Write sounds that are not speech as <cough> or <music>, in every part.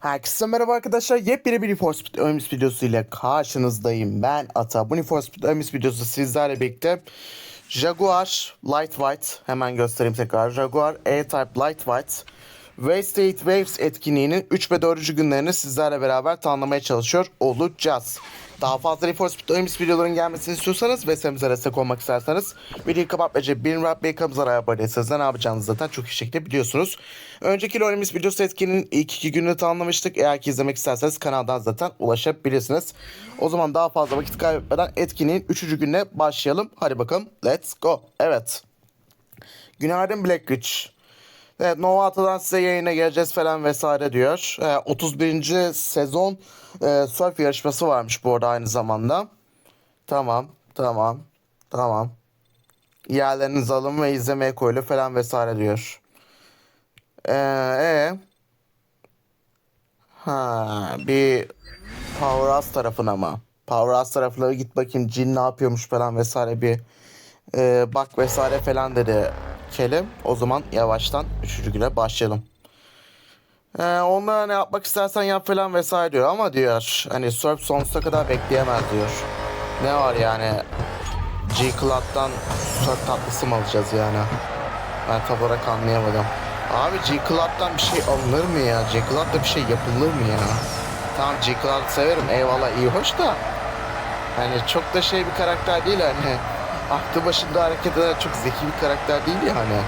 Herkese merhaba arkadaşlar. Yepyeni bir Need for Speed Ömüs videosu ile karşınızdayım. Ben Ata. Bu Need for Speed Ömüs videosu sizlerle birlikte Jaguar Lightweight hemen göstereyim tekrar. Jaguar E-Type Lightweight Wasted Waves etkinliğinin 3 ve 4. günlerini sizlerle beraber tanımlamaya çalışıyor olacağız. Daha fazla Need for Speed Ömüs videoların gelmesini istiyorsanız ve semize destek olmak isterseniz videoyu kapatmaca bir rap bir kanalımıza abone değilseniz de ne yapacağınızı zaten çok iyi şekilde biliyorsunuz. Önceki Loremiz videosu etkinliğinin ilk iki gününü tamamlamıştık. Eğer ki izlemek isterseniz kanaldan zaten ulaşabilirsiniz. O zaman daha fazla vakit kaybetmeden etkinliğin 3. gününe başlayalım. Hadi bakalım let's go. Evet. Günaydın Blackridge. Evet Nova Ata'dan size yayına geleceğiz falan vesaire diyor. Ee, 31. sezon e, surf yarışması varmış bu arada aynı zamanda. Tamam, tamam, tamam. Yerlerinizi alın ve izlemeye koyulu falan vesaire diyor. Ee, e? Ha, bir Powerhouse tarafına mı? Powerhouse tarafına git bakayım Jin ne yapıyormuş falan vesaire bir e, bak vesaire falan dedi Kelim. O zaman yavaştan üçüncü güne başlayalım. Ee, onlara ne yapmak istersen yap falan vesaire diyor ama diyor hani Surf sonsuza kadar bekleyemez diyor. Ne var yani G Cloud'dan Surf tatlısı mı alacağız yani? Ben tam olarak anlayamadım. Abi G Cloud'dan bir şey alınır mı ya? G Cloud'da bir şey yapılır mı ya? Tamam G Cloud'u severim eyvallah iyi hoş da Hani çok da şey bir karakter değil hani aklı başında hareket eden çok zeki bir karakter değil ya hani.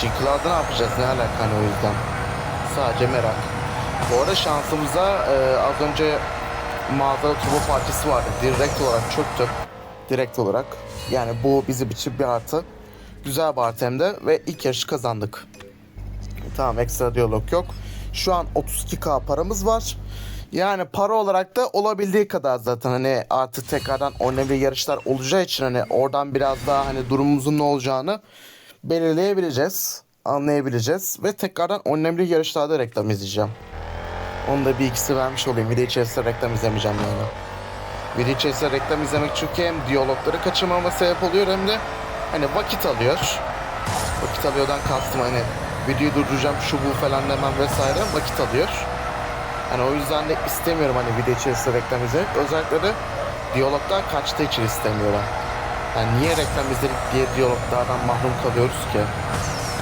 G Cloud'u ne yapacağız ne alaka hani o yüzden. Sadece merak. Bu arada şansımıza e, az önce mağazada turbo partisi vardı. Direkt olarak çöktü. Direkt olarak. Yani bu bizim için bir artı. Güzel bir artı hem de ve ilk yarışı kazandık. Tamam ekstra diyalog yok. Şu an 32k paramız var. Yani para olarak da olabildiği kadar zaten hani artık tekrardan önemli yarışlar olacağı için hani oradan biraz daha hani durumumuzun ne olacağını belirleyebileceğiz, anlayabileceğiz ve tekrardan önemli yarışlarda reklam izleyeceğim. Onu da bir ikisi vermiş olayım. Video içerisinde reklam izlemeyeceğim yani. Video içerisinde reklam izlemek çünkü hem diyalogları kaçırmama sebep oluyor hem de hani vakit alıyor. Vakit alıyordan kastım hani videoyu durduracağım şu bu falan demem vesaire vakit alıyor. Hani o yüzden de istemiyorum hani video içerisinde reklam izlemek. Özellikle de diyalogdan kaçtığı için istemiyorum. Yani niye reklam izledik diye diyaloglardan mahrum kalıyoruz ki?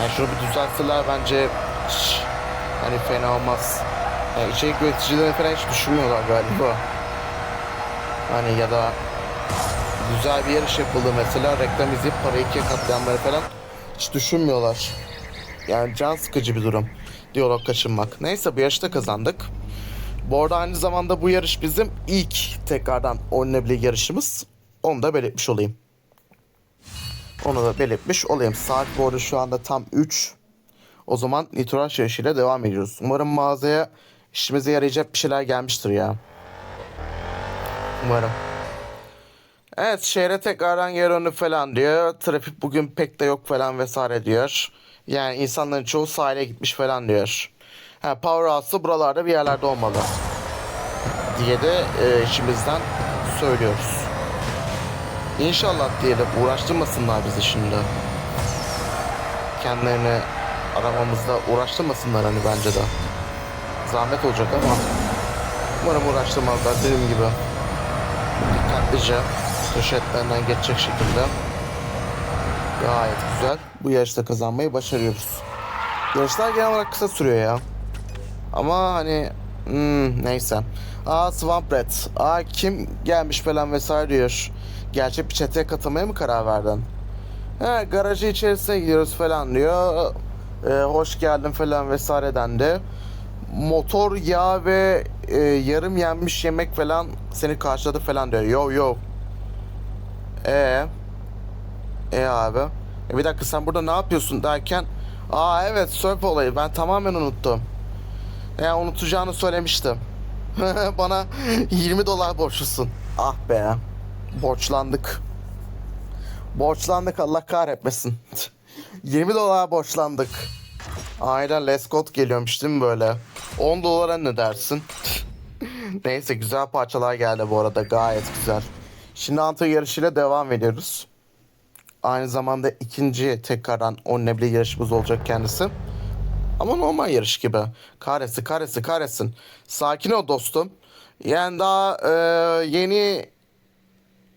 Yani şunu bir düzeltseler bence hiç hani fena olmaz. Yani içerik üreticileri falan hiç düşünmüyorlar galiba. Hani ya da güzel bir yarış yapıldı mesela reklam izleyip parayı ikiye katlayanları falan hiç düşünmüyorlar. Yani can sıkıcı bir durum. Diyalog kaçınmak. Neyse bu yarışta kazandık. Bu arada aynı zamanda bu yarış bizim ilk tekrardan oynanabilir yarışımız. Onu da belirtmiş olayım. Onu da belirtmiş olayım. Saat bu arada şu anda tam 3. O zaman nitroaj yarışıyla devam ediyoruz. Umarım mağazaya işimize yarayacak bir şeyler gelmiştir ya. Umarım. Evet şehre tekrardan geri döndü falan diyor. Trafik bugün pek de yok falan vesaire diyor. Yani insanların çoğu sahile gitmiş falan diyor. Ha, Powerhouse'ı buralarda bir yerlerde olmalı. Diye de e, içimizden söylüyoruz. İnşallah diye de uğraştırmasınlar bizi şimdi. Kendilerini aramamızda uğraştırmasınlar hani bence de. Zahmet olacak ama umarım uğraştırmazlar dediğim gibi. Dikkatlice köşetlerinden geçecek şekilde gayet güzel bu yarışta kazanmayı başarıyoruz. Yarışlar genel olarak kısa sürüyor ya. Ama hani hmm, neyse. Aa Swamp Rat. Aa kim gelmiş falan vesaire diyor. Gerçek bir çeteye katılmaya mı karar verdin? He garajı içerisine gidiyoruz falan diyor. Ee, hoş geldin falan vesaire dendi. Motor yağ ve e, yarım yenmiş yemek falan seni karşıladı falan diyor. Yo yo. E e abi. E bir dakika sen burada ne yapıyorsun derken Aa evet surf olayı ben tamamen unuttum. Ya unutacağını söylemiştim. <laughs> Bana 20 dolar borçlusun. Ah be. Borçlandık. Borçlandık Allah kahretmesin. <laughs> 20 dolar borçlandık. Aynen Lescott geliyormuş değil mi böyle? 10 dolara ne dersin? <laughs> Neyse güzel parçalar geldi bu arada gayet güzel. Şimdi antrenör yarışıyla devam ediyoruz. Aynı zamanda ikinci tekrardan 10 nebli yarışımız olacak kendisi. Ama normal yarış gibi. Kahretsin kahretsin kahretsin. Sakin ol dostum. Yani daha e, yeni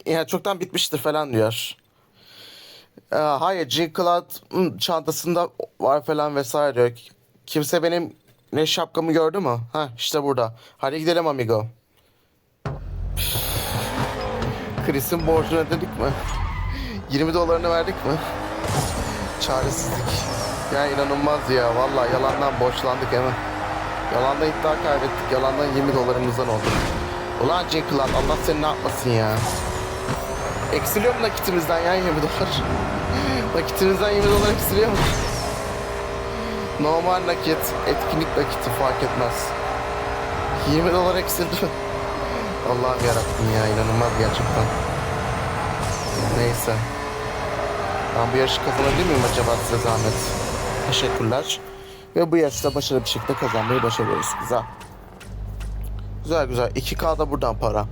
yani çoktan bitmiştir falan diyor. E, hayır G-Cloud çantasında var falan vesaire diyor. Kimse benim ne şapkamı gördü mü? Ha işte burada. Hadi gidelim amigo. Chris'in borcunu ödedik mi? <laughs> 20 dolarını verdik mi? Çaresizlik. Ya inanılmaz ya. Vallahi yalandan borçlandık hemen. Yalandan iddia kaybettik. Yalandan 20 dolarımızdan oldu. Ulan Cloud Allah seni ne yapmasın ya. Eksiliyor mu nakitimizden ya 20 dolar? <laughs> nakitimizden 20 dolar eksiliyor mu? Normal nakit, etkinlik nakiti fark etmez. 20 dolar eksildi. <laughs> Allah'ım yarabbim ya inanılmaz gerçekten. Neyse. Ben bu yarışı kazanabilir miyim acaba size zahmet? Teşekkürler. Ve bu yarışta başarılı bir şekilde kazanmayı başarıyoruz. Güzel. Güzel güzel. 2K da buradan para.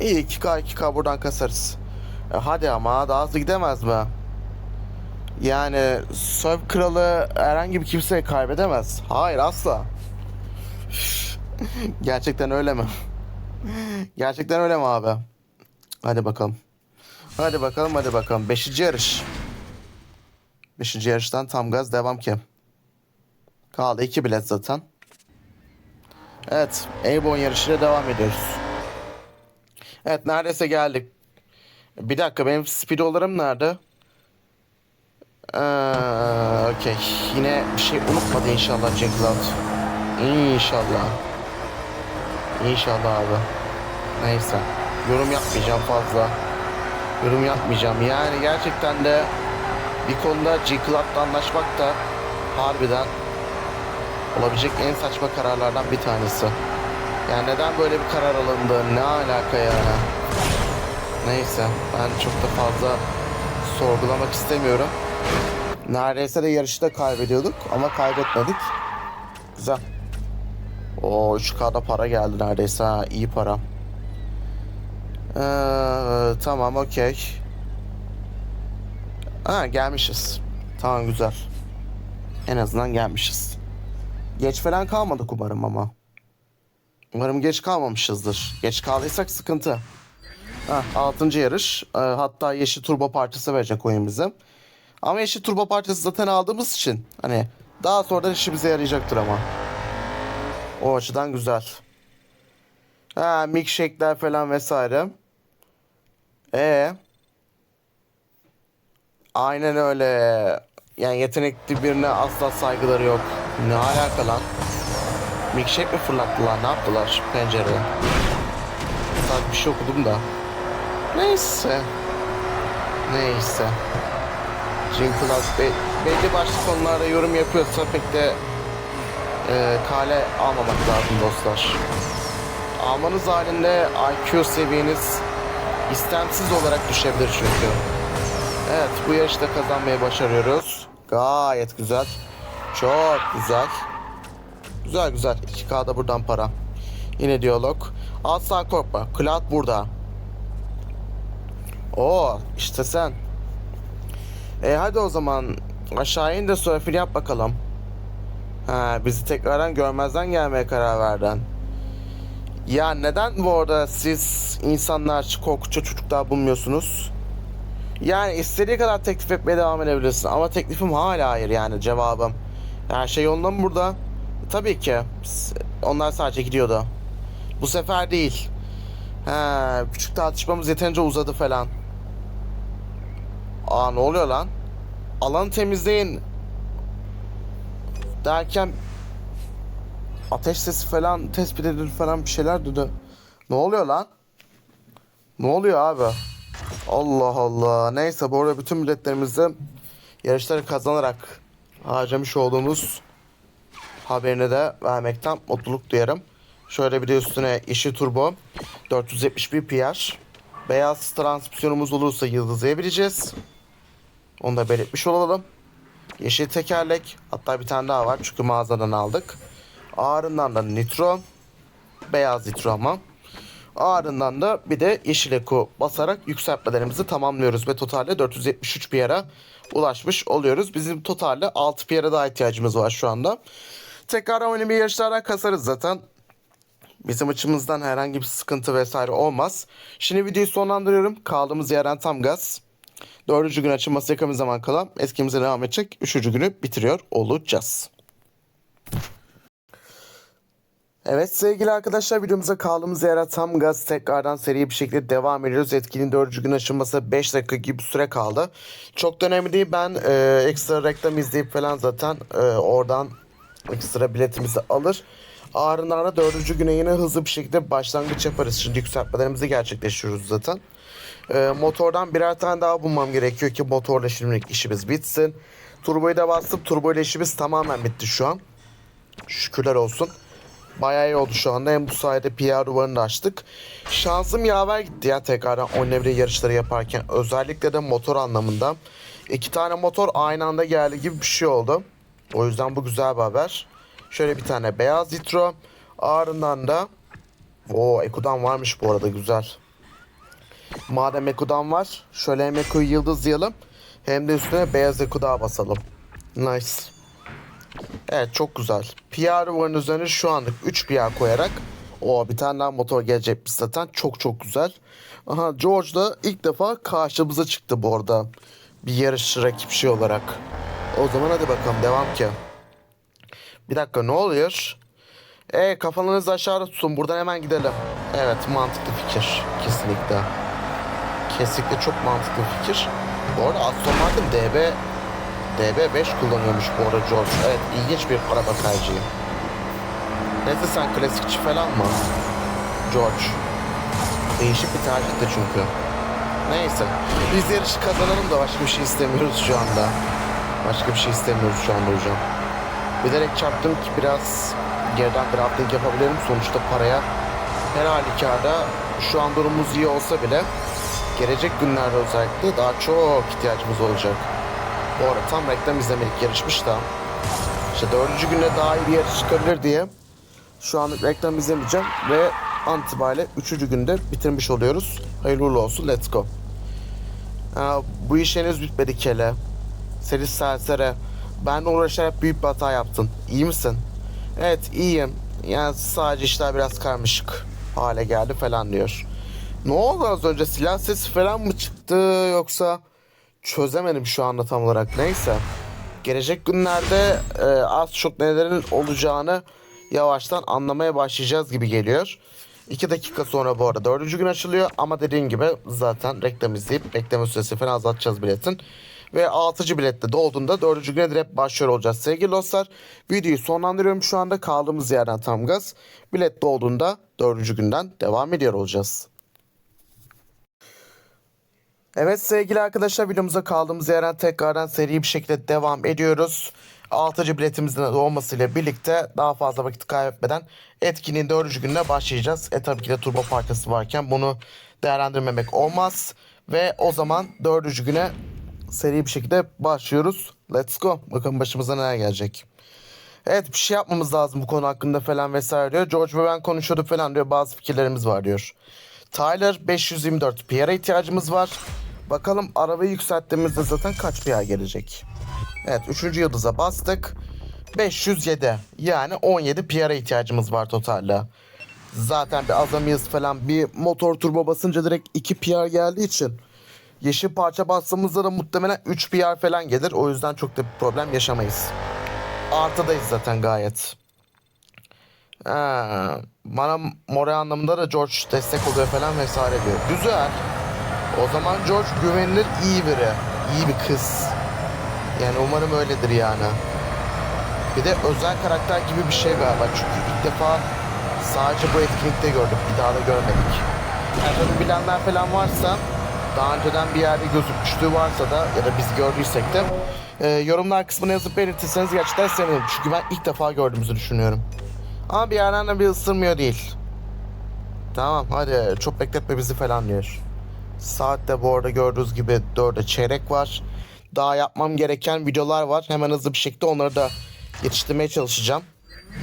İyi 2K 2K buradan kasarız. E, hadi ama daha hızlı gidemez mi? Yani Surf Kralı herhangi bir kimseyi kaybedemez. Hayır asla. <laughs> Gerçekten öyle mi? <laughs> Gerçekten öyle mi abi? Hadi bakalım. Hadi bakalım hadi bakalım. Beşinci yarış. Beşinci yarıştan tam gaz devam ki. Kaldı iki bilet zaten. Evet. Airborne yarışıyla devam ediyoruz. Evet neredeyse geldik. Bir dakika benim speedolarım nerede? Ee, Okey. Yine bir şey unutmadı inşallah Jack. İnşallah. İnşallah abi. Neyse. Yorum yapmayacağım fazla. Yorum yapmayacağım. Yani gerçekten de bir konuda G-Club'la anlaşmak da harbiden olabilecek en saçma kararlardan bir tanesi. Yani neden böyle bir karar alındı? Ne alaka ya? Neyse. Ben çok da fazla sorgulamak istemiyorum. Neredeyse de yarışta kaybediyorduk ama kaybetmedik. Güzel. O 3K'da para geldi neredeyse ha. iyi para. Ee, tamam okey. Ha gelmişiz. Tamam güzel. En azından gelmişiz. Geç falan kalmadık umarım ama. Umarım geç kalmamışızdır. Geç kaldıysak sıkıntı. Ha, 6. yarış. Ee, hatta yeşil turbo parçası verecek oyun bize. Ama yeşil turbo parçası zaten aldığımız için hani daha sonradan işimize yarayacaktır ama. O açıdan güzel. Ha, milkshake'ler falan vesaire. E Aynen öyle. Yani yetenekli birine asla saygıları yok. Ne alaka lan? Milkshake mi fırlattılar? Ne yaptılar pencereye? Sadece bir şey okudum da. Neyse. Neyse. Jim Clark be belli başlı konularda yorum yapıyorsa pek de e, kale almamak lazım dostlar. Almanız halinde IQ seviyeniz istemsiz olarak düşebilir çünkü. Evet bu yarışta kazanmayı başarıyoruz. Gayet güzel. Çok güzel. Güzel güzel. 2K'da buradan para. Yine diyalog. Asla korkma. Cloud burada. Oo işte sen. E hadi o zaman aşağı in de surfing yap bakalım. Ha, bizi tekrardan görmezden gelmeye karar verdin. Ya neden bu arada siz insanlar korkunçça çocuklar bulmuyorsunuz? Yani istediği kadar teklif etmeye devam edebilirsin ama teklifim hala hayır yani cevabım. Her şey yolunda mı burada? Tabii ki. Onlar sadece gidiyordu. Bu sefer değil. Ha, küçük tartışmamız yeterince uzadı falan. Aa ne oluyor lan? Alanı temizleyin. Derken ateş sesi falan tespit edildi falan bir şeyler dedi. Ne oluyor lan? Ne oluyor abi? Allah Allah. Neyse bu arada bütün milletlerimizi yarışları kazanarak harcamış olduğumuz haberini de vermekten mutluluk duyarım. Şöyle bir de üstüne işi turbo 471 PR. Beyaz transmisyonumuz olursa yıldızlayabileceğiz. Onu da belirtmiş olalım. Yeşil tekerlek. Hatta bir tane daha var çünkü mağazadan aldık. Ağrından da nitro. Beyaz nitro ama. Ardından da bir de yeşil eko basarak yükseltmelerimizi tamamlıyoruz ve totalde 473 PR'a ulaşmış oluyoruz. Bizim totalde 6 PR'a daha ihtiyacımız var şu anda. Tekrar oyunu bir yarışlardan kasarız zaten. Bizim açımızdan herhangi bir sıkıntı vesaire olmaz. Şimdi videoyu sonlandırıyorum. Kaldığımız yerden tam gaz. Dördüncü gün açılması yakın bir zaman kala eskimize devam edecek. Üçüncü günü bitiriyor olacağız. Evet sevgili arkadaşlar videomuza kaldığımız yere tam gaz tekrardan seri bir şekilde devam ediyoruz. Etkinin dördüncü gün açılması 5 dakika gibi süre kaldı. Çok da önemli değil. Ben e, ekstra reklam izleyip falan zaten e, oradan ekstra biletimizi alır. Ardından da dördüncü güne yine hızlı bir şekilde başlangıç yaparız. Şimdi yükseltmelerimizi gerçekleştiriyoruz zaten. E, motordan birer tane daha bulmam gerekiyor ki motorla şimdilik işimiz bitsin. Turboyu da bastım. Turbo ile işimiz tamamen bitti şu an. Şükürler olsun. Bayağı iyi oldu şu anda. Hem bu sayede PR duvarını açtık. Şansım yaver gitti ya tekrardan oynayabilir yarışları yaparken. Özellikle de motor anlamında. İki tane motor aynı anda geldi gibi bir şey oldu. O yüzden bu güzel bir haber. Şöyle bir tane beyaz nitro. Ardından da o Eko'dan varmış bu arada güzel. Madem Eko'dan var şöyle hem Eko'yu yıldızlayalım hem de üstüne beyaz Eko daha basalım. Nice. Evet çok güzel. PR duvarın üzerine şu anlık 3 PR koyarak o bir tane daha motor gelecekmiş zaten. Çok çok güzel. Aha George da ilk defa karşımıza çıktı bu arada. Bir yarışçı rakip şey olarak. O zaman hadi bakalım devam ki. Bir dakika ne oluyor? E kafanızı aşağı tutun buradan hemen gidelim. Evet mantıklı fikir. Kesinlikle. Kesinlikle çok mantıklı fikir. Bu arada Aston Martin DB DB5 kullanıyormuş bu arada George. Evet ilginç bir araba tercihi. Neyse sen klasikçi falan mı? George. Değişik bir tercihti çünkü. Neyse. Biz yarışı kazanalım da başka bir şey istemiyoruz şu anda. Başka bir şey istemiyoruz şu anda hocam. Bilerek çarptım ki biraz geriden bir update yapabilirim. Sonuçta paraya her halükarda şu an durumumuz iyi olsa bile gelecek günlerde özellikle daha çok ihtiyacımız olacak. Bu arada tam reklam izlemedik yarışmış da. İşte dördüncü günde daha iyi bir yarış çıkabilir diye. Şu an reklam izlemeyeceğim ve an itibariyle üçüncü günde bitirmiş oluyoruz. Hayırlı uğurlu olsun let's go. Aa, bu iş henüz bitmedi kele. Seri sersere. Ben uğraşarak büyük bir hata yaptın. İyi misin? Evet iyiyim. Yani sadece işler biraz karmaşık hale geldi falan diyor. Ne oldu az önce silah sesi falan mı çıktı yoksa çözemedim şu anda tam olarak neyse. Gelecek günlerde e, az çok nelerin olacağını yavaştan anlamaya başlayacağız gibi geliyor. 2 dakika sonra bu arada dördüncü gün açılıyor ama dediğim gibi zaten reklam izleyip bekleme süresi falan azaltacağız biletin. Ve 6. bilette dolduğunda 4. güne direkt başlıyor olacağız sevgili dostlar. Videoyu sonlandırıyorum şu anda kaldığımız yerden tam gaz. Bilet dolduğunda 4. günden devam ediyor olacağız. Evet sevgili arkadaşlar videomuza kaldığımız yerden tekrardan seri bir şekilde devam ediyoruz. 6. biletimizin olmasıyla birlikte daha fazla vakit kaybetmeden etkinliğin 4. gününe başlayacağız. E tabii ki de turbo parçası varken bunu değerlendirmemek olmaz. Ve o zaman 4. güne seri bir şekilde başlıyoruz. Let's go. Bakalım başımıza neler gelecek. Evet bir şey yapmamız lazım bu konu hakkında falan vesaire diyor. George ve ben konuşuyorduk falan diyor. Bazı fikirlerimiz var diyor. Tyler 524 PR'a ihtiyacımız var. Bakalım arabayı yükselttiğimizde zaten kaç PR gelecek. Evet 3. yıldıza bastık. 507 yani 17 PR'a ihtiyacımız var totalde. Zaten bir azamiyız falan bir motor turbo basınca direkt 2 PR geldiği için yeşil parça bastığımızda da muhtemelen 3 PR falan gelir. O yüzden çok da bir problem yaşamayız. Artıdayız zaten gayet. Ha, bana more anlamında da George destek oluyor falan vesaire diyor. Güzel. O zaman George güvenilir iyi biri. İyi bir kız. Yani umarım öyledir yani. Bir de özel karakter gibi bir şey galiba. Çünkü ilk defa sadece bu etkinlikte gördük. Bir daha da görmedik. Yani tabii bilenler falan varsa daha önceden bir yerde gözükmüşlüğü varsa da ya da biz gördüysek de e, yorumlar kısmına yazıp belirtirseniz gerçekten sevinirim. Çünkü ben ilk defa gördüğümüzü düşünüyorum. Ama bir yerden de bir ısırmıyor değil. Tamam hadi çok bekletme bizi falan diyor. Saatte bu arada gördüğünüz gibi 4'e çeyrek var. Daha yapmam gereken videolar var. Hemen hızlı bir şekilde onları da yetiştirmeye çalışacağım.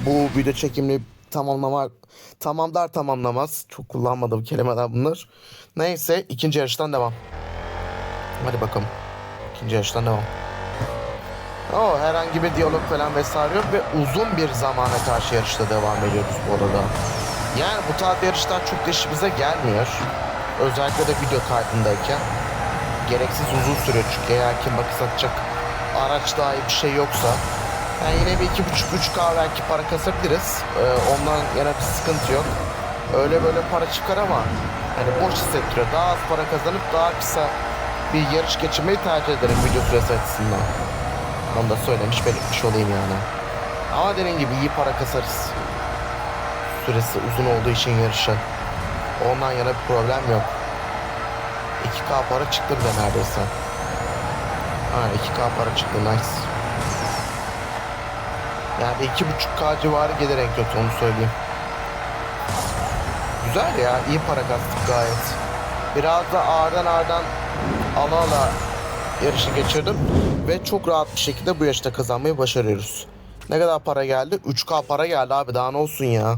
Bu video çekimini tamamlama tamamlar tamamlamaz. Çok kullanmadığım kelimeler bunlar. Neyse ikinci yarıştan devam. Hadi bakalım. İkinci yarıştan devam. O herhangi bir diyalog falan vesaire yok ve uzun bir zamana karşı yarışta devam ediyoruz bu arada. Yani bu tarz yarışlar çok da işimize gelmiyor. Özellikle de video kaydındayken. Gereksiz uzun sürüyor çünkü eğer kim bakış atacak araç dahi bir şey yoksa. Yani yine bir iki buçuk üç K belki para kasabiliriz. Ee, ondan yana bir sıkıntı yok. Öyle böyle para çıkar ama hani boş hissettiriyor. Daha az para kazanıp daha kısa bir yarış geçirmeyi tercih ederim video süresi açısından. Onu da söylemiş belirtmiş olayım yani. Ama dediğim gibi iyi para kasarız. Süresi uzun olduğu için yarışın. Ondan yana bir problem yok. 2K para çıktı bile neredeyse. Ha 2K para çıktı nice. Yani bir 2.5K civarı gelir en kötü onu söyleyeyim. Güzel ya iyi para kastık gayet. Biraz da ağırdan ağırdan ala ala yarışı geçirdim. Ve çok rahat bir şekilde bu yarışta kazanmayı başarıyoruz. Ne kadar para geldi? 3K para geldi abi daha ne olsun ya.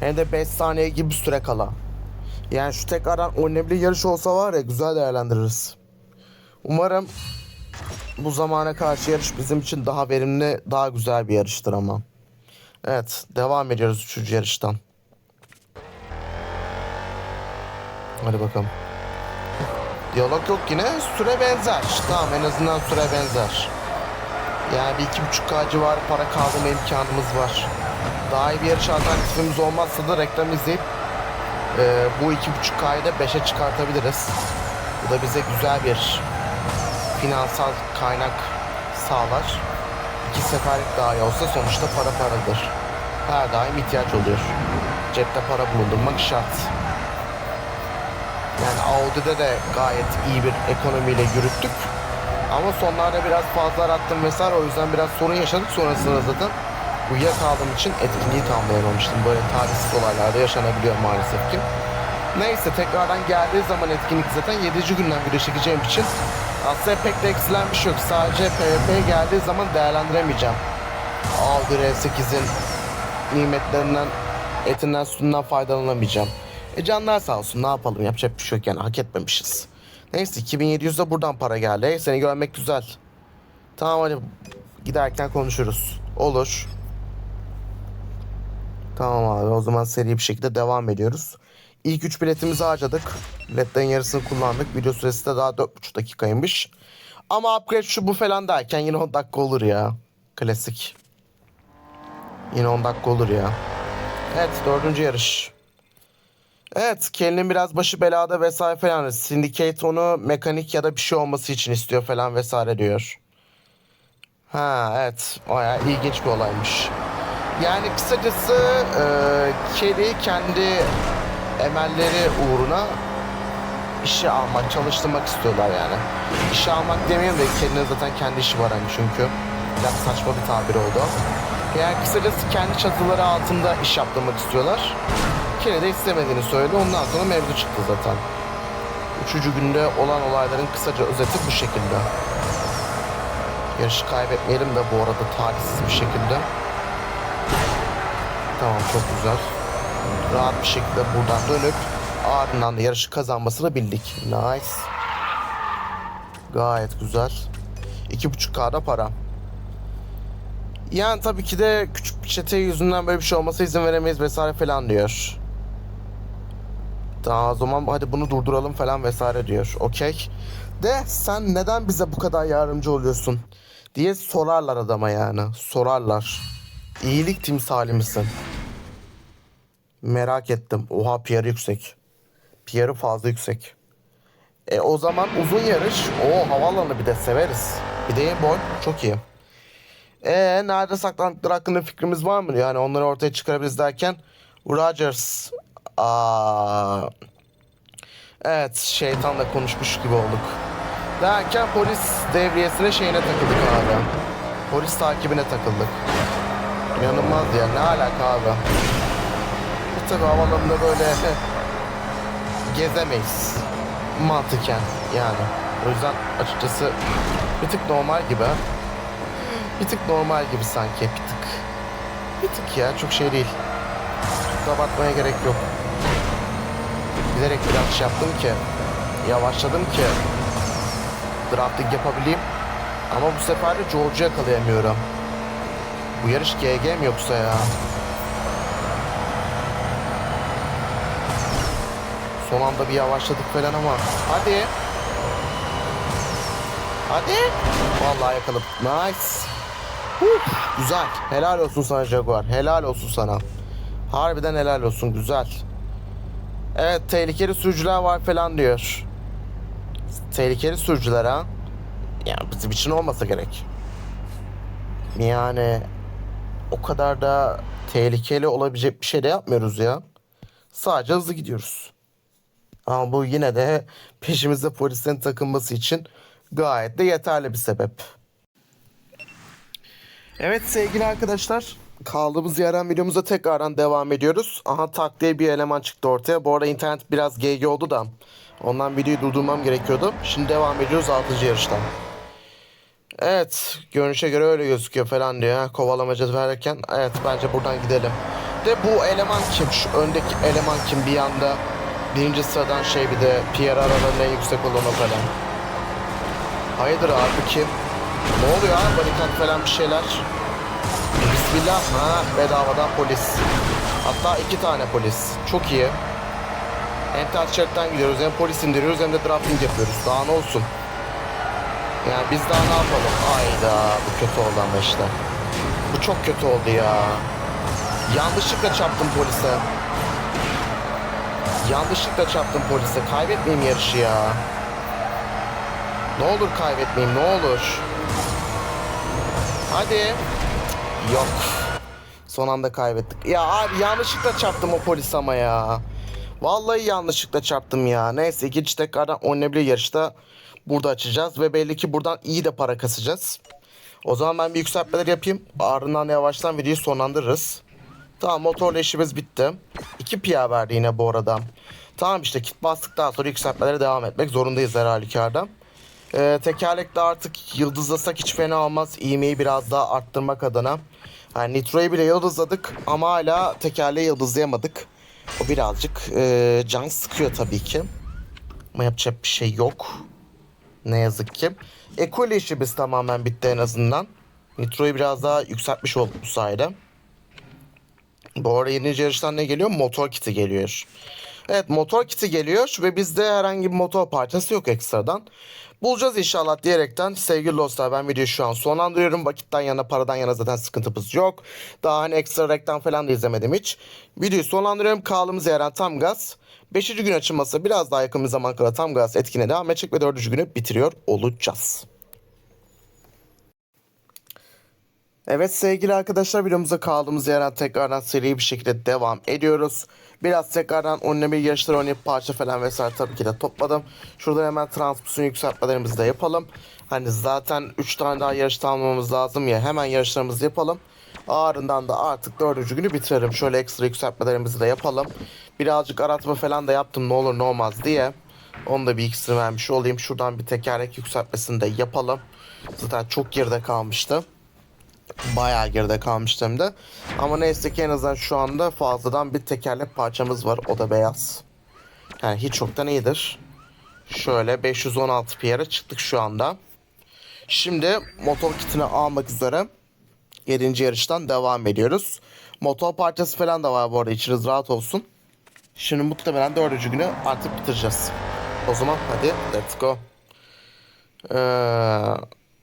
Hem de 5 saniye gibi süre kala. Yani şu tekrardan önemli yarış olsa var ya güzel değerlendiririz. Umarım bu zamana karşı yarış bizim için daha verimli, daha güzel bir yarıştır ama. Evet, devam ediyoruz üçüncü yarıştan. Hadi bakalım. Diyalog yok yine. Süre benzer. Tamam en azından süre benzer. Yani bir iki buçuk K civarı para kaldırma imkanımız var. Daha iyi bir yarış alternatifimiz olmazsa da reklam izleyip e, bu iki buçuk K'yı da 5'e çıkartabiliriz. Bu da bize güzel bir finansal kaynak sağlar. İki seferlik dahi olsa sonuçta para paradır. Her daim ihtiyaç oluyor. Cepte para bulundurmak şart. Yani Audi'de de gayet iyi bir ekonomiyle yürüttük. Ama sonlarda biraz fazla arattım vesaire o yüzden biraz sorun yaşadık sonrasında zaten uyuyakaldığım için etkinliği tamamlayamamıştım. Böyle talihsiz olaylarda yaşanabiliyor maalesef ki. Neyse tekrardan geldiği zaman etkinlik zaten 7. günden güne çekeceğim için aslında pek de eksilen bir şey yok. Sadece PvP geldiği zaman değerlendiremeyeceğim. Audi R8'in nimetlerinden, etinden, sütünden faydalanamayacağım. E canlar sağ olsun ne yapalım yapacak bir şey yok yani hak etmemişiz. Neyse 2700'de buradan para geldi. Seni görmek güzel. Tamam hadi giderken konuşuruz. Olur. Tamam abi o zaman seri bir şekilde devam ediyoruz. İlk 3 biletimizi harcadık. Biletlerin yarısını kullandık. Video süresi de daha 4,5 dakikaymış. Ama upgrade şu bu falan derken yine 10 dakika olur ya. Klasik. Yine 10 dakika olur ya. Evet dördüncü yarış. Evet Kelly'nin biraz başı belada vesaire falan. Syndicate onu mekanik ya da bir şey olması için istiyor falan vesaire diyor. Ha evet baya ilginç bir olaymış. Yani kısacası e, Kelly kendi emelleri uğruna işe almak, çalıştırmak istiyorlar yani. İşe almak demeyeyim de Kelly'nin zaten kendi işi var hani çünkü. Biraz saçma bir tabir oldu. Yani kısacası kendi çatıları altında iş yaptırmak istiyorlar. Kelly de istemediğini söyledi. Ondan sonra mevzu çıktı zaten. Üçüncü günde olan olayların kısaca özeti bu şekilde. Yarışı kaybetmeyelim de bu arada talihsiz bir şekilde. Tamam çok güzel. Rahat bir şekilde buradan dönüp ardından da yarışı kazanmasını bildik. Nice. Gayet güzel. 2.5K'da para. Yani tabii ki de küçük bir çete yüzünden böyle bir şey olmasa izin veremeyiz vesaire falan diyor. Tamam o zaman hadi bunu durduralım falan vesaire diyor. Okey. De sen neden bize bu kadar yardımcı oluyorsun? Diye sorarlar adama yani. Sorarlar. İyilik timsali misin? Merak ettim. Oha PR yüksek. PR'ı fazla yüksek. E o zaman uzun yarış. O havaalanı bir de severiz. Bir de boy çok iyi. E nerede saklandıkları hakkında fikrimiz var mı? Yani onları ortaya çıkarabiliriz derken Rogers Aa, evet şeytanla konuşmuş gibi olduk. Derken polis devriyesine şeyine takıldık abi. Polis takibine takıldık. İnanılmaz ya ne alaka abi. Bu tabi havalarında böyle <laughs> gezemeyiz. Mantıken yani. O yüzden açıkçası bir tık normal gibi. Bir tık normal gibi sanki bir tık. Bir tık ya çok şey değil. Çok da abartmaya gerek yok. Bilerek biraz şey yaptım ki. Yavaşladım ki. Drafting yapabileyim. Ama bu sefer de George'u yakalayamıyorum. Bu yarış GG mi yoksa ya? Son anda bir yavaşladık falan ama. Hadi. Hadi. Vallahi yakaladık. Nice. Huh, güzel. Helal olsun sana Jaguar. Helal olsun sana. Harbiden helal olsun. Güzel. Evet tehlikeli sürücüler var falan diyor. Tehlikeli sürücüler ha. Yani bizim için olmasa gerek. Yani o kadar da tehlikeli olabilecek bir şey de yapmıyoruz ya. Sadece hızlı gidiyoruz. Ama bu yine de peşimizde polislerin takılması için gayet de yeterli bir sebep. Evet sevgili arkadaşlar. Kaldığımız yerden videomuza tekrardan devam ediyoruz. Aha tak diye bir eleman çıktı ortaya. Bu arada internet biraz GG oldu da. Ondan videoyu durdurmam gerekiyordu. Şimdi devam ediyoruz 6. yarıştan. Evet görünüşe göre öyle gözüküyor falan diyor. Kovalamaca verirken. Evet bence buradan gidelim. De bu eleman kim? Şu öndeki eleman kim? Bir yanda birinci sıradan şey bir de Pierre aralarında en yüksek olanı falan. Hayırdır abi kim? Ne oluyor abi barikat falan bir şeyler. Bismillah. Ha bedavadan polis. Hatta iki tane polis. Çok iyi. Hem ters gidiyoruz hem polis indiriyoruz hem de drafting yapıyoruz. Daha ne olsun. Yani biz daha ne yapalım? Ayda bu kötü oldu ama işte. Bu çok kötü oldu ya. Yanlışlıkla çarptım polise. Yanlışlıkla çarptım polise. Kaybetmeyeyim yarışı ya. Ne olur kaybetmeyeyim ne olur. Hadi. Yok. Son anda kaybettik. Ya abi yanlışlıkla çarptım o polis ama ya. Vallahi yanlışlıkla çarptım ya. Neyse ikinci tekrardan oynayabilir yarışta burada açacağız. Ve belli ki buradan iyi de para kasacağız. O zaman ben bir yükseltmeler yapayım. Ardından yavaştan videoyu sonlandırırız. Tamam motorla işimiz bitti. 2 piya verdi yine bu arada. Tamam işte kit bastıktan sonra yükseltmelere devam etmek zorundayız her halükarda. Ee, tekerlekle artık yıldızlasak hiç fena olmaz. İğmeyi biraz daha arttırmak adına. Yani Nitro'yu bile yıldızladık ama hala tekerleği yıldızlayamadık. O birazcık e, can sıkıyor tabii ki. Ama yapacak bir şey yok. Ne yazık ki. Eko ile işimiz tamamen bitti en azından. Nitro'yu biraz daha yükseltmiş olduk bu sayede. Bu arada yeni yarıştan ne geliyor? Motor kiti geliyor. Evet motor kiti geliyor ve bizde herhangi bir motor parçası yok ekstradan. Bulacağız inşallah diyerekten sevgili dostlar ben videoyu şu an sonlandırıyorum. Vakitten yana paradan yana zaten sıkıntımız yok. Daha hani ekstra reklam falan da izlemedim hiç. Videoyu sonlandırıyorum. Kaldığımız yerden tam gaz. Beşinci gün açılması biraz daha yakın bir zaman kala tam gaz etkine devam edecek ve dördüncü günü bitiriyor olacağız. Evet sevgili arkadaşlar videomuza kaldığımız yerden tekrardan seri bir şekilde devam ediyoruz. Biraz tekrardan oynama yarışları oynayıp parça falan vesaire tabii ki de topladım. Şurada hemen transmisyon yükseltmelerimizi de yapalım. Hani zaten 3 tane daha yarış tamamlamamız lazım ya hemen yarışlarımızı yapalım. Ardından da artık dördüncü günü bitirelim. Şöyle ekstra yükseltmelerimizi de yapalım. Birazcık aratma falan da yaptım ne olur ne olmaz diye. Onu da bir ikisini vermiş olayım. Şuradan bir tekerlek yükseltmesini de yapalım. Zaten çok geride kalmıştı. Bayağı geride kalmıştı hem de. Ama neyse ki en azından şu anda fazladan bir tekerlek parçamız var. O da beyaz. Yani hiç çoktan iyidir. Şöyle 516 PR'e çıktık şu anda. Şimdi motor kitini almak üzere 7. yarıştan devam ediyoruz. Motor parçası falan da var bu arada içiniz rahat olsun. Şimdi muhtemelen 4. günü artık bitireceğiz. O zaman hadi let's go. Ee,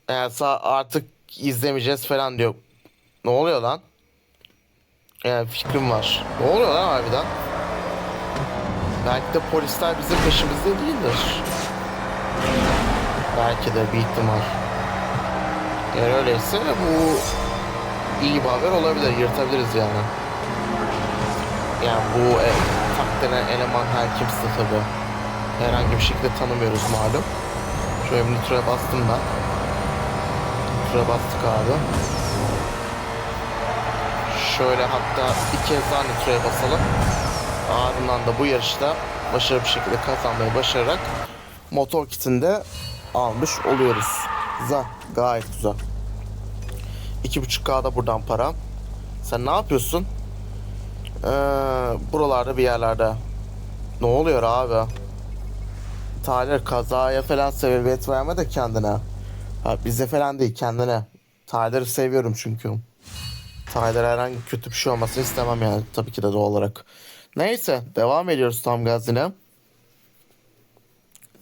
eğer artık izlemeyeceğiz falan diyor. Ne oluyor lan? Yani fikrim var. Ne oluyor lan harbiden? Belki de polisler bizim peşimizde değildir. Belki de bir ihtimal. Eğer öyleyse bu iyi bir haber olabilir. Yırtabiliriz yani. Yani bu e, tak denen eleman her kimse tabi. Herhangi bir şekilde tanımıyoruz malum. Şöyle bir nitroya bastım ben. Nitroya bastık abi. Şöyle hatta bir kez daha nitroya basalım. Ardından da bu yarışta başarılı bir şekilde kazanmayı başararak motor kitini de almış oluyoruz. Güzel. Gayet güzel. 2.5K'da buradan para. Sen ne yapıyorsun? Ee, buralarda bir yerlerde. Ne oluyor abi? Tyler kazaya falan sebebiyet verme de kendine. Ha, bize falan değil kendine. Tyler'ı seviyorum çünkü. Tyler herhangi kötü bir şey olmasını istemem yani tabii ki de doğal olarak. Neyse devam ediyoruz tam gaz yine.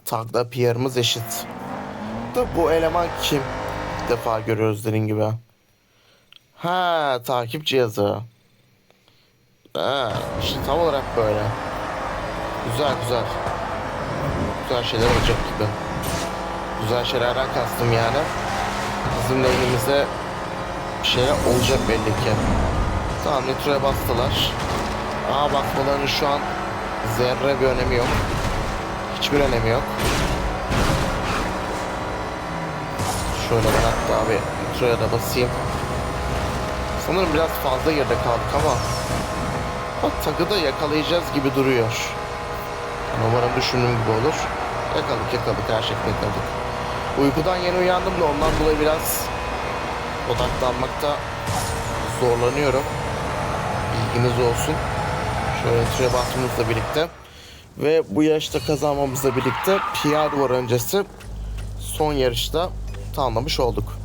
Tagda PR'ımız eşit. Da bu eleman kim? İlk defa görüyoruz dediğin gibi. Ha takip cihazı. Ha, işte tam olarak böyle. Güzel güzel. Güzel şeyler olacak gibi. Güzel şeylerden kastım yani. Bizim lehimize bir şeyler olacak belli ki. Tamam nitroya bastılar. Aa basmalarının şu an zerre bir önemi yok. Hiçbir önemi yok. Şöyle ben hatta bir nitroya da basayım. Sanırım biraz fazla yerde kaldık ama Bak takı da yakalayacağız gibi duruyor. Umarım düşündüğüm gibi olur. Yakaladık yakaladık her şekilde yakaladık. Uykudan yeni uyandım da ondan dolayı biraz odaklanmakta zorlanıyorum. Bilginiz olsun. Şöyle tire birlikte ve bu yarışta kazanmamızla birlikte PR var öncesi son yarışta tamamlamış olduk.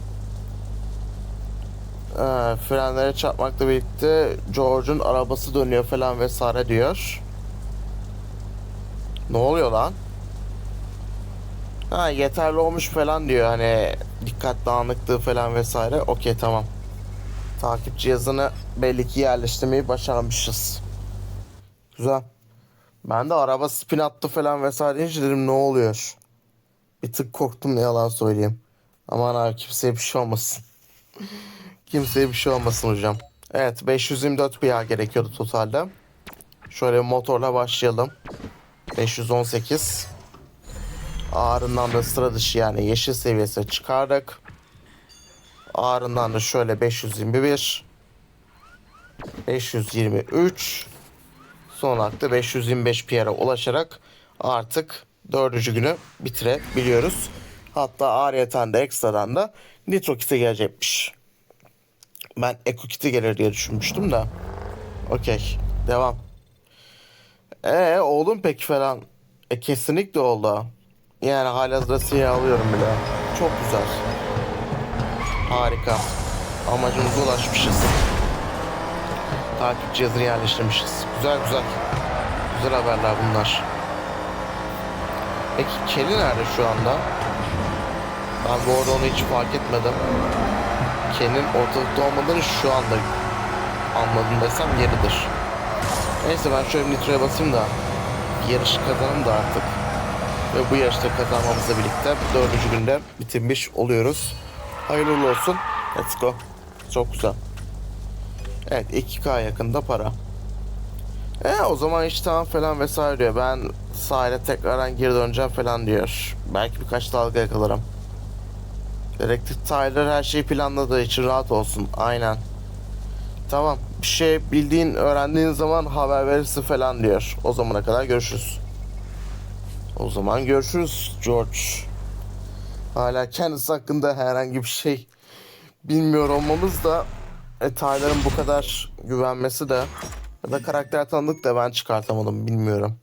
Ee, frenlere çarpmakla birlikte George'un arabası dönüyor falan vesaire diyor. Ne oluyor lan? Ha yeterli olmuş falan diyor hani dikkat dağınıklığı falan vesaire. Okey tamam. Takip cihazını belli ki yerleştirmeyi başarmışız. Güzel. Ben de araba spin attı falan vesaire deyince dedim ne oluyor? Bir tık korktum ne yalan söyleyeyim. Aman abi kimseye bir şey olmasın. <laughs> Kimseye bir şey olmasın hocam. Evet 524 PA gerekiyordu totalde. Şöyle motorla başlayalım. 518. Ağrından da sıra dışı yani yeşil seviyesine çıkardık. Ağrından da şöyle 521. 523. Son da 525 PR'a ulaşarak artık dördüncü günü bitirebiliyoruz. Hatta ayrıyeten de ekstradan da Nitro Kit'e gelecekmiş. Ben Eco Kit'e gelir diye düşünmüştüm de. Okey. Devam. Ee oğlum peki falan. E kesinlikle oldu. Yani halihazırda siyah alıyorum bile. Çok güzel. Harika. Amacımıza ulaşmışız. Takip cihazını yerleştirmişiz. Güzel güzel. Güzel haberler bunlar. Peki Kelly nerede şu anda? Ben bu arada onu hiç fark etmedim. Ken'in ortalıkta olmadığını şu anda anladım desem yeridir. Neyse ben şöyle nitroya basayım da yarışı kazanalım da artık. Ve bu yarışta kazanmamızla birlikte dördüncü günde bitirmiş oluyoruz. Hayırlı olsun. Let's go. Çok güzel. Evet 2K yakında para. E o zaman iş tamam falan vesaire diyor. Ben sahile tekrardan geri döneceğim falan diyor. Belki birkaç dalga yakalarım. Dedektif Tyler her şeyi planladığı için rahat olsun. Aynen. Tamam. Bir şey bildiğin, öğrendiğin zaman haber verirsin falan diyor. O zamana kadar görüşürüz. O zaman görüşürüz George. Hala kendisi hakkında herhangi bir şey bilmiyor olmamız da e, Tyler'ın bu kadar güvenmesi de ya da karakter tanıdık da ben çıkartamadım bilmiyorum.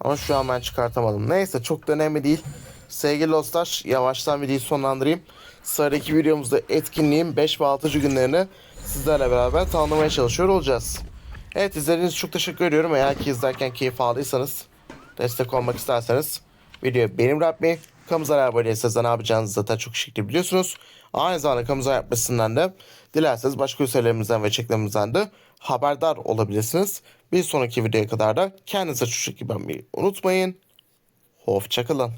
Ama şu an ben çıkartamadım. Neyse çok da önemli değil. Sevgili dostlar yavaştan videoyu sonlandırayım. Sıradaki videomuzda etkinliğin 5 ve 6. günlerini sizlerle beraber tamamlamaya çalışıyor olacağız. Evet izlediğiniz için çok teşekkür ediyorum. Eğer ki izlerken keyif aldıysanız destek olmak isterseniz videoyu benim yapmayı Kamuza abone değilseniz ne yapacağınızı zaten çok şekilde biliyorsunuz. Aynı zamanda kamuza yapmasından da dilerseniz başka üselerimizden ve çeklerimizden de haberdar olabilirsiniz. Bir sonraki videoya kadar da kendinize çok bakmayı unutmayın. Hoşçakalın.